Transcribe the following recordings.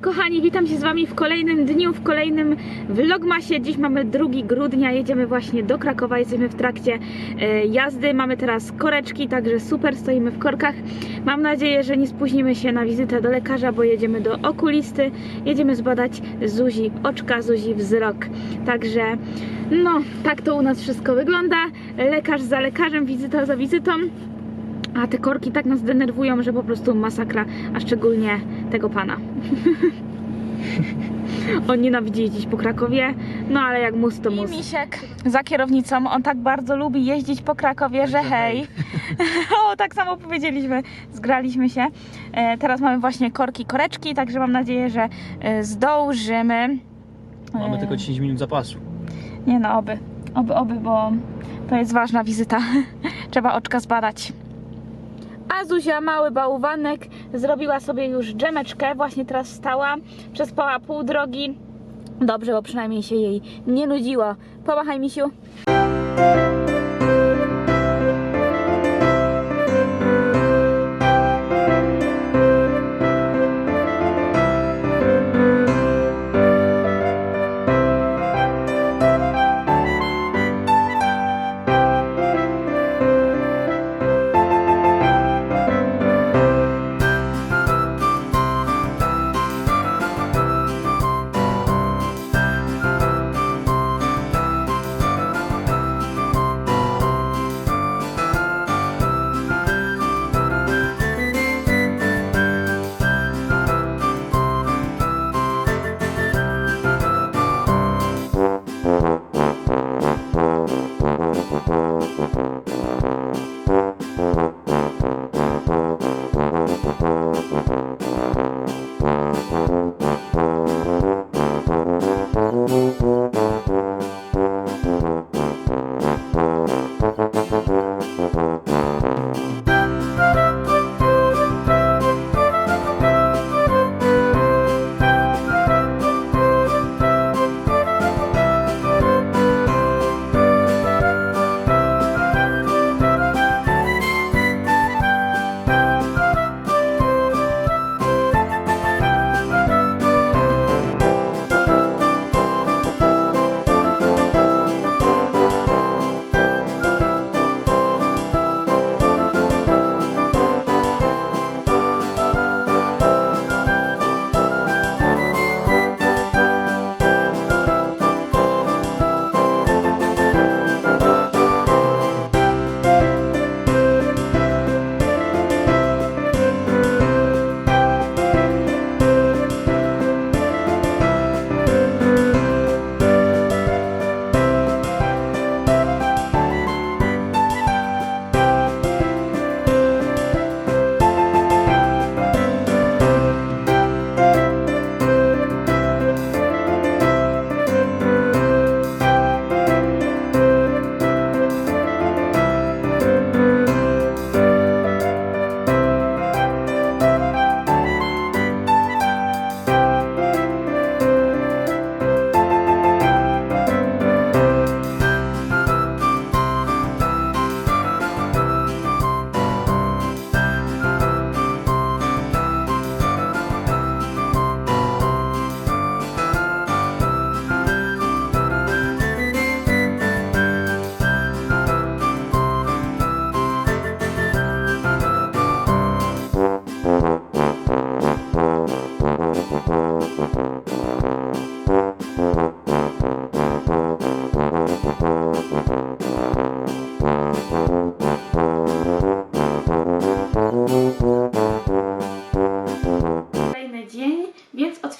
kochani, witam się z Wami w kolejnym dniu, w kolejnym vlogmasie. Dziś mamy 2 grudnia, jedziemy właśnie do Krakowa, jesteśmy w trakcie e, jazdy. Mamy teraz koreczki, także super, stoimy w korkach. Mam nadzieję, że nie spóźnimy się na wizytę do lekarza, bo jedziemy do okulisty. Jedziemy zbadać Zuzi oczka, Zuzi wzrok. Także no, tak to u nas wszystko wygląda. Lekarz za lekarzem, wizyta za wizytą. A te korki tak nas denerwują, że po prostu masakra, a szczególnie tego pana. On nienawidzi jeździć po Krakowie, no ale jak mus to mus. I Misiek za kierownicą, on tak bardzo lubi jeździć po Krakowie, że hej. o, tak samo powiedzieliśmy, zgraliśmy się. E, teraz mamy właśnie korki, koreczki, także mam nadzieję, że e, zdążymy. Mamy E, tylko 10 minut zapasu. Nie no, oby, oby, oby, bo to jest ważna wizyta. Trzeba oczka zbadać. A Zuzia, mały bałwanek, zrobiła sobie już dżemeczkę, właśnie teraz wstała, przespała pół drogi. Dobrze, bo przynajmniej się jej nie nudziło. Pomachaj, misiu.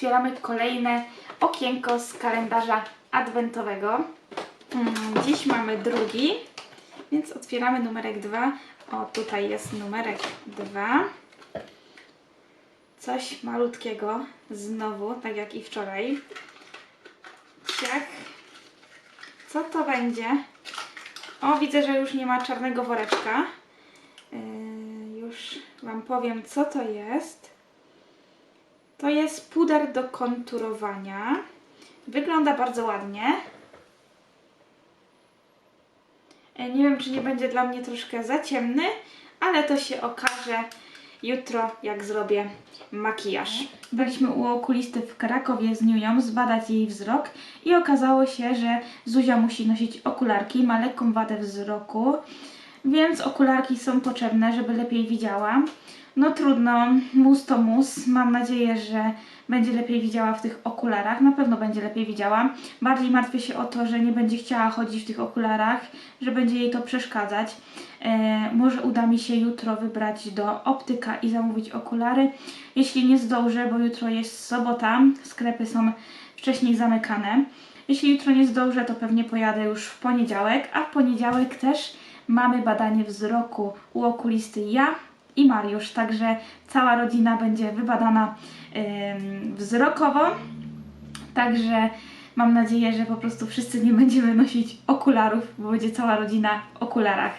Otwieramy kolejne okienko z kalendarza adwentowego. Mm, Dziś mamy drugi, więc otwieramy numerek 2. O, tutaj jest numerek 2. Coś malutkiego, znowu, tak jak i wczoraj. Ciach. Co to będzie? O, widzę, że już nie ma czarnego woreczka. Yy, już Wam powiem, co to jest. To jest puder do konturowania. Wygląda bardzo ładnie. E, Nie wiem, czy nie będzie dla mnie troszkę za ciemny, ale to się okaże jutro, jak zrobię makijaż. Byliśmy u okulisty w Krakowie z Niują zbadać jej wzrok i okazało się, że Zuzia musi nosić okularki, ma lekką wadę wzroku, więc okularki są potrzebne, żeby lepiej widziała. No trudno, mus to mus. Mam nadzieję, że będzie lepiej widziała w tych okularach. Na pewno będzie lepiej widziała. Bardziej martwię się o to, że nie będzie chciała chodzić w tych okularach, że będzie jej to przeszkadzać. E, może uda mi się jutro wybrać do optyka i zamówić okulary. Jeśli nie zdążę, bo jutro jest sobota, sklepy są wcześniej zamykane. Jeśli jutro nie zdążę, to pewnie pojadę już w poniedziałek, a w poniedziałek też mamy badanie wzroku u okulisty ja i Mariusz, także cała rodzina będzie wybadana ym, wzrokowo. Także mam nadzieję, że po prostu wszyscy nie będziemy nosić okularów, bo będzie cała rodzina w okularach.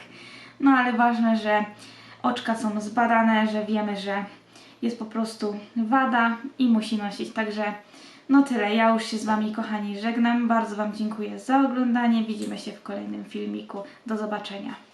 No ale ważne, że oczka są zbadane, że wiemy, że jest po prostu wada i musi nosić. Także no tyle. Ja już się z Wami, kochani, żegnam. Bardzo Wam dziękuję za oglądanie. Widzimy się w kolejnym filmiku. Do zobaczenia.